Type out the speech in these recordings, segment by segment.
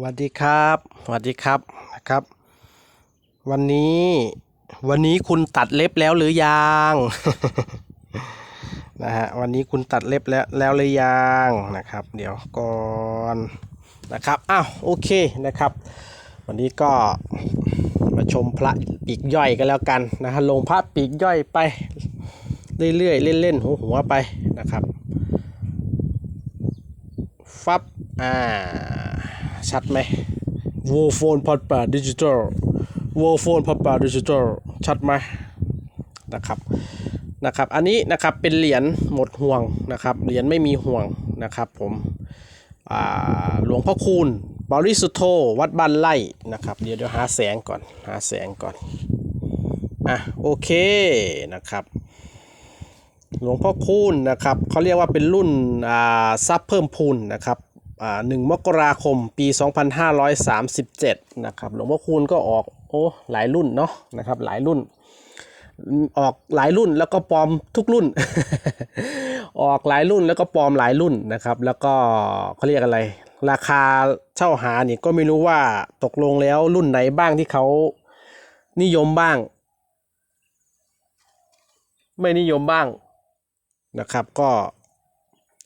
สวัสดีครับสวัสดีครับนะครับ วันนี้วันนี้คุณตัดเล็บแล้วหรือยังนะฮะวันนี้คุณตัดเล็บแล้วแล้วหรือยังนะครับ เดี๋ยวก่อนนะครับอ้าวโอเคนะครับ วันนี้ก็มาชมพระปีกย่อยกันแล้วกันนะฮะลงพระปีกย่อยไปเรื่อยๆเล่นๆหัวหัวไปนะครับ ฟับอ่า ชัดไหมวอลโฟนพัดแปดดิจิตอลวอลโฟนพัดแปดดิจิตอลชัดไหมนะครับนะครับ อันนี้นะครับเป็นเหรียญหมดห่วงนะครับ เหรียญไม่มีห่วงนะครับผมหลวงพ่อคูณบริสุทโธวัดบ้านไร่นะครับ เดี๋ยวเดี๋ยวหาแสงก่อนหาแสงก่อนอะโอเคนะครับ หลวงพ่อคูณนะครับเขาเรียกว่าเป็นรุ่นอ่าซับเพิ่มพูนนะครับ หนึ่งมกราคมปี 2537 นะครับหลวงพ่อคูณก็ออกโอ้หลายรุ่นเนาะนะครับหลายรุ่น ออกหลายรุ่นแล้วก็ปลอมทุกรุ่น ออกหลายรุ่นแล้วก็ปลอมหลายรุ่นนะครับ แล้วก็เขาเรียกอะไร ราคาเช่าหานี่ก็ไม่รู้ว่าตกลงแล้วรุ่นไหนบ้างที่เขานิยมบ้าง ไม่นิยมบ้างนะครับก็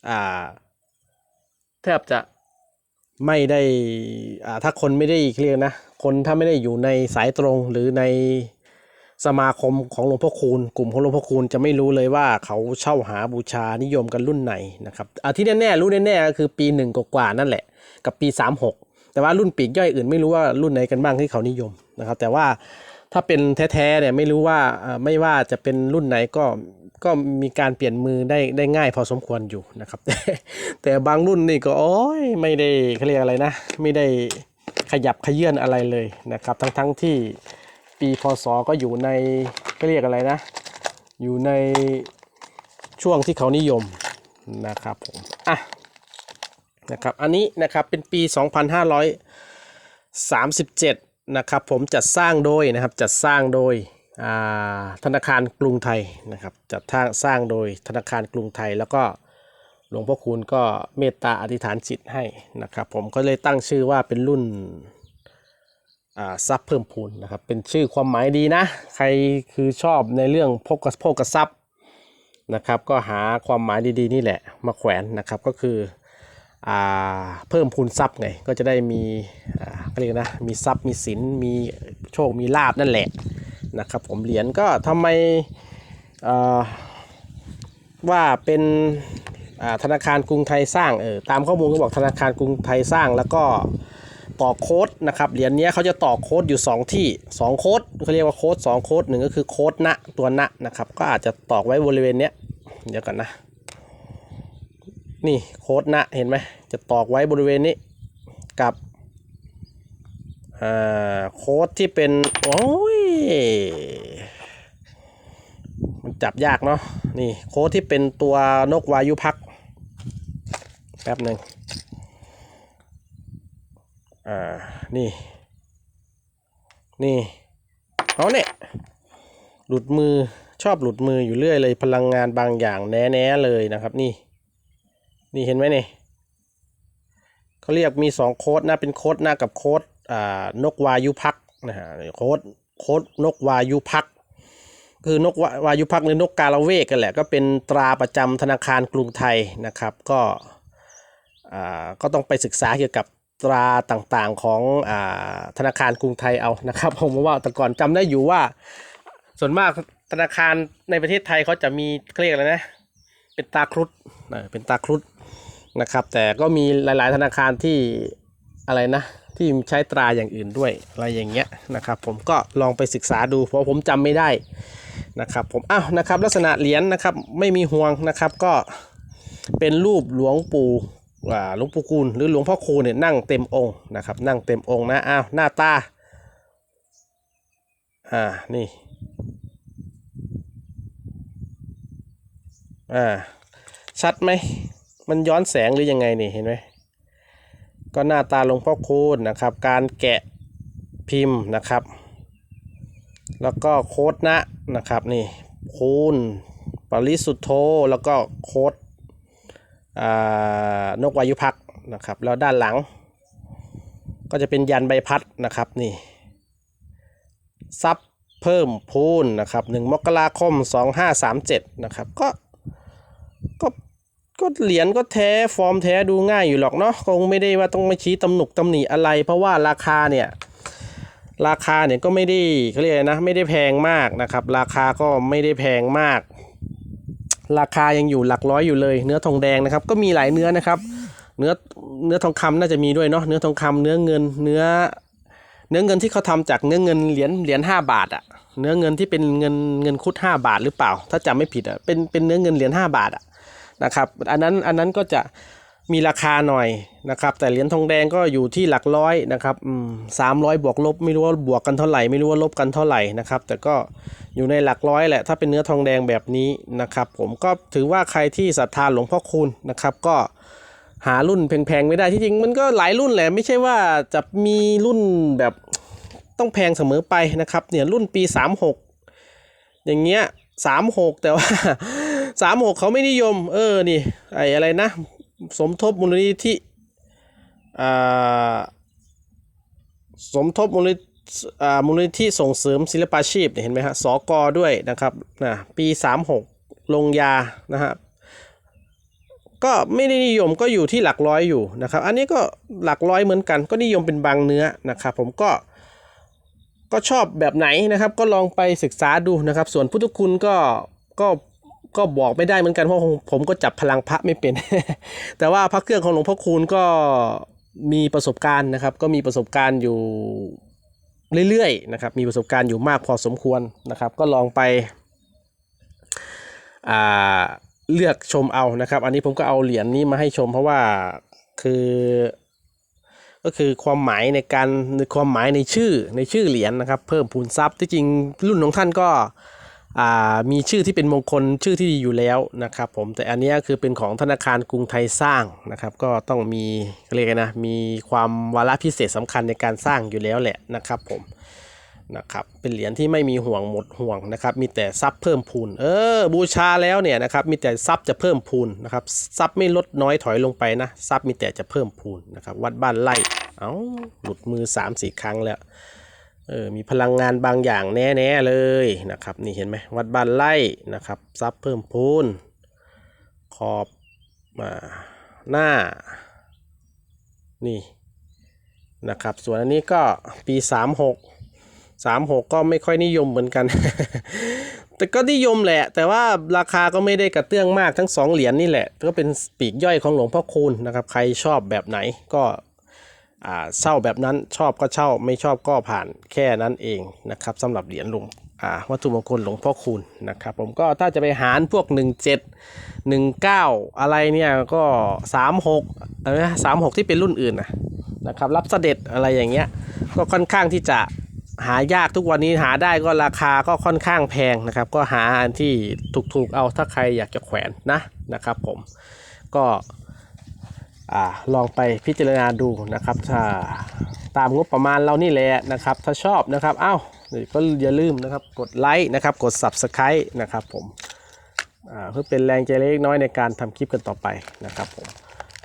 อ่า แทบจะไม่ได้อ่าถ้าคนไม่ได้เรียกนะ คนถ้าไม่ได้อยู่ในสายตรงหรือในสมาคมของหลวงพ่อคูณ กลุ่มของหลวงพ่อคูณจะไม่รู้เลยว่าเขาเช่าหาบูชานิยมกันรุ่นไหนนะครับอาที่แน่ๆรู้แน่ๆก็คือปีหนึ่งกว่าๆนั่นแหละ กับปี 36 แต่ว่ารุ่นปีกย่อยอื่นไม่รู้ว่ารุ่นไหนกันบ้างที่เขานิยมนะครับ แต่ว่าถ้าเป็นแท้ๆเนี่ยไม่รู้ว่าอ่าไม่ว่าจะเป็นรุ่นไหนก็ ก็มีการเปลี่ยนมือได้ได้ง่ายพอสมควรอยู่นะครับ แต่บางรุ่นนี่ก็โอ้ยไม่ได้เขาเรียกอะไรนะ ไม่ได้ขยับขยื่นอะไรเลยนะครับ ทั้งทั้งที่ปีพศก็อยู่ในเขาเรียกอะไรนะ อยู่ในช่วงที่เขานิยมนะครับผมอะนะครับอันนี้นะครับเป็นปี 2537 นะครับผมจัดสร้างโดยนะครับจัดสร้างโดย ธนาคารกรุงไทยนะครับจัดทางสร้างโดยธนาคารกรุงไทย แล้วก็หลวงพ่อคูณก็เมตตาอธิษฐานจิตให้นะครับ ผมก็เลยตั้งชื่อว่าเป็นรุ่นทรัพย์เพิ่มพูนนะครับ เป็นชื่อความหมายดีนะ ใครคือชอบในเรื่องพกกระโภกทรัพย์นะครับ ก็หาความหมายดีๆ นี่แหละมาแขวนนะครับก็คืออเพิ่มพูนทรัพย์ไงก็จะได้มีอ่าเขาเรียกนะมีทรัพย์มีสินมีโชคมีลาบนั่นแหละ นะครับผมเหรียญก็ทำไมว่าเป็นธนาคารกรุงไทยสร้างเออตามข้อมูลก็บอกธนาคารกรุงไทยสร้างแล้วก็ต่อโค้ดนะครับเหรียญนี้เขาจะต่อโค้ดอยู่ 2 ที่ 2 โค้ดเขาเรียกว่าโค้ด2โค้ดหนึ่งก็คือโค้ดณตัวณนะครับก็อาจจะตอกไว้บริเวณเนี้ยเดี๋ยวกันนะ นี่โค้ดนะเห็นไหมจะตอกไว้บริเวณนี้กับโค้ดที่เป็นโอ้ย มันจับยากเนาะนี่โค้ดที่เป็นตัวนกวายุพัก แป๊บหนึ่งอ่า นี่ นี่เอาเนี่ย หลุดมือชอบหลุดมืออยู่เรื่อยเลยพลังงานบางอย่างแน่ๆเลยนะครับ นี่ นี่เห็นไหมเนี่ยเขาเรียกมีสองโค้ดนะเป็นโค้ดหน้ากับโค้ดอ่านกวายุพักนะฮะโค้ด โค้ดนกวายุพัก คือนกวายุพักหรือนกกาละเวกกันแหละ ก็เป็นตราประจำธนาคารกรุงไทยนะครับ ก็อ่าก็ต้องไปศึกษาเกี่ยวกับตราต่างๆของอ่าธนาคารกรุงไทยเอานะครับผมว่าแต่ก่อนจำได้อยู่ว่า ส่วนมากธนาคารในประเทศไทยเขาจะมีเขาเรียกอะไรนะ เป็นตาครุฑเป็นตาครุฑนะครับ แต่ก็มีหลายๆธนาคารที่อะไรนะ ที่ใช้ตราอย่างอื่นด้วยอะไรอย่างเงี้ยนะครับ ผมก็ลองไปศึกษาดู เพราะผมจำไม่ได้นะครับผมอ้าวนะครับ ลักษณะเหรียญนะครับไม่มีห่วงนะครับก็เป็นรูปหลวงปู่หลวงปู่คูณหรือหลวงพ่อคูณเนี่ยนั่งเต็มองค์นะครับ นั่งเต็มองค์นะอ้าวหน้าตาอ่านี่อ่าชัดไหมมันย้อนแสงหรือยังไงนี่เห็นไหม ก็หน้าตาหลวงพ่อคูณนะครับ การแกะพิมพ์นะครับ แล้วก็โค้ดนะนะครับนี่คูณปริสุทธโธแล้วก็โค้ดนกวายุพักนะครับ แล้วด้านหลัง ก็จะเป็นยันใบพัดนะครับนี่ซับเพิ่มพูนนะครับหนึ่งมกราคมสองห้าสามเจ็ดนะครับก็ก็ ก็เหรียญก็แท้ฟอร์มแท้ดูง่ายอยู่หรอกเนาะคงไม่ได้ว่าต้องมาชี้ตำหนุกตำหนิอะไร เพราะว่าราคาเนี่ย ราคาเนี่ยก็ไม่ได้เขาเรียกนะ ไม่ได้แพงมากนะครับ ราคาก็ไม่ได้แพงมาก ราคายังอยู่หลักร้อยอยู่เลย เนื้อทองแดงนะครับ ก็มีหลายเนื้อนะครับ เนื้อเนื้อทองคำน่าจะมีด้วยเนาะเนื้อทองคำเนื้อเงินเนื้อ เนื้อเงินที่เขาทำจากเนื้อเงินเหรียญเหรียญห้าบาทอะเนื้อเงินที่เป็นเงินเงินคุดห้าบาทหรือเปล่า ถ้าจำไม่ผิดอะเป็นเป็นเนื้อเงินเหรียญห้าบาทอะ นะครับ อันนั้นอันนั้นก็จะมีราคาหน่อยนะครับ แต่เหรียญทองแดงก็อยู่ที่หลักร้อยนะครับสามร้อยบวกลบไม่รู้ว่าบวกกันเท่าไหร่ไม่รู้ว่าลบกันเท่าไหร่นะครับ แต่ก็อยู่ในหลักร้อยแหละถ้าเป็นเนื้อทองแดงแบบนี้นะครับ ผมก็ถือว่าใครที่ศรัทธาหลวงพ่อคูณนะครับก็หารุ่นแพงๆไม่ได้ที่จริงมันก็หลายรุ่นแหละไม่ใช่ว่าจะมีรุ่นแบบต้องแพงเสมอไปนะครับ เนี่ยรุ่นปี 36 อย่างเงี้ย36 แต่ว่า 36เขาไม่นิยม เออ นี่ ไอ้อะไรนะ สมทบมูลนิธิอ่าสมทบมูลนิธิอ่ามูลนิธิส่งเสริมศิลปาชีพเห็นไหมฮะ สกด้วยนะครับนะปี 36 ลงยานะฮะก็ไม่ได้นิยมก็อยู่ที่หลักร้อยอยู่นะครับ อันนี้ก็หลักร้อยเหมือนกัน ก็นิยมเป็นบางเนื้อนะครับผมก็ก็ชอบแบบไหนนะครับ ก็ลองไปศึกษาดูนะครับ ส่วนพุทธคุณก็ก็ ก็บอกไม่ได้เหมือนกันเพราะผมก็จับพลังพระไม่เป็น แต่ว่าพระเครื่องของหลวงพ่อคูณก็มีประสบการณ์นะครับ ก็มีประสบการณ์อยู่เรื่อยๆนะครับ มีประสบการณ์อยู่มากพอสมควรนะครับ ก็ลองไปเลือกชมเอานะครับ อันนี้ผมก็เอาเหรียญนี้มาให้ชมเพราะว่าคือก็คือความหมายในการในความหมายในชื่อในชื่อเหรียญนะครับ เพิ่มพูนทรัพย์ที่จริงรุ่นของท่านก็ มีชื่อที่เป็นมงคลชื่อที่ดีอยู่แล้วนะครับผมแต่อันนี้คือเป็นของธนาคารกรุงไทยสร้างนะครับ ก็ต้องมีเรียกนะมีความวาระพิเศษสำคัญในการสร้างอยู่แล้วแหละนะครับผมนะครับเป็นเหรียญที่ไม่มีห่วงหมดห่วงนะครับมีแต่ทรัพย์เพิ่มพูนเออบูชาแล้วเนี่ยนะครับมีแต่ทรัพย์จะเพิ่มพูนนะครับทรัพย์ไม่ลดน้อยถอยลงไปนะทรัพย์มีแต่จะเพิ่มพูนนะครับวัดบ้านไร่เอาหลุดมือ3ามสี่ครั้งแล้ว เออมีพลังงานบางอย่างแน่ๆเลยนะครับนี่เห็นไหมวัดบ้านไร่นะครับซับเพิ่มพูนขอบมาหน้านี่นะครับส่วนอันนี้ก็ปี 36 36 ก็ไม่ค่อยนิยมเหมือนกัน แต่ก็นิยมแหละ แต่ว่าราคาก็ไม่ได้กระเตื้องมากทั้งสองเหรียญนี่แหละ ก็เป็นปีกย่อยของหลวงพ่อคูณนะครับ ใครชอบแบบไหนก็ เช่าแบบนั้นชอบก็เช่าไม่ชอบก็ผ่านแค่นั้นเองนะครับสำหรับเหรียญหลวงอ่าวัตถุมงคลหลวงพ่อคูณนะครับผมก็ถ้าจะไปหารพวก 17 19 อะไรเนี่ยก็ 36อะไรนะ36 ที่เป็นรุ่นอื่นนะนะครับรับเสด็จอะไรอย่างเงี้ยก็ค่อนข้างที่จะหายากทุกวันนี้หาได้ก็ราคาก็ค่อนข้างแพงนะครับ ก็หาอันที่ถูกๆเอาถ้าใครอยากจะแขวนนะนะครับผมก็ อลองไปพิจารณาดูนะครับถ้าตามงบประมาณเรานี่แหละนะครับ ถ้าชอบนะครับเอ้าก็อย่าลืมนะครับกดไลค์นะครับกด Subscribe นะครับผมเพื่อเป็นแรงใจเล็กน้อยในการทำคลิปกันต่อไปนะครับผม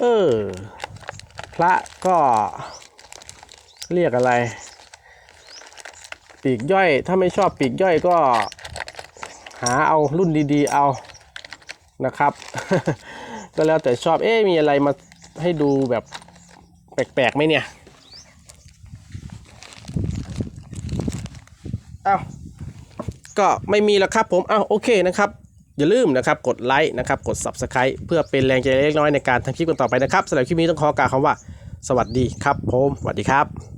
เออพระก็เรียกอะไร ปีกย่อย ถ้าไม่ชอบปีกย่อยก็หาเอารุ่นดีๆเอานะครับ ก็แล้วแต่ชอบเอ๊ะมีอะไรมา ให้ดูแบบแปลกๆไหมเนี่ยอ้าวก็ไม่มีแล้วครับผมอ้าวโอเคนะครับอย่าลืมนะครับกดไลค์นะครับกด Subscribe เพื่อเป็นแรงใจเล็กน้อยในการทำคลิปกันต่อไปนะครับสำหรับคลิปนี้ต้องขอกล่าวคำว่า สวัสดีครับผมสวัสดีครับ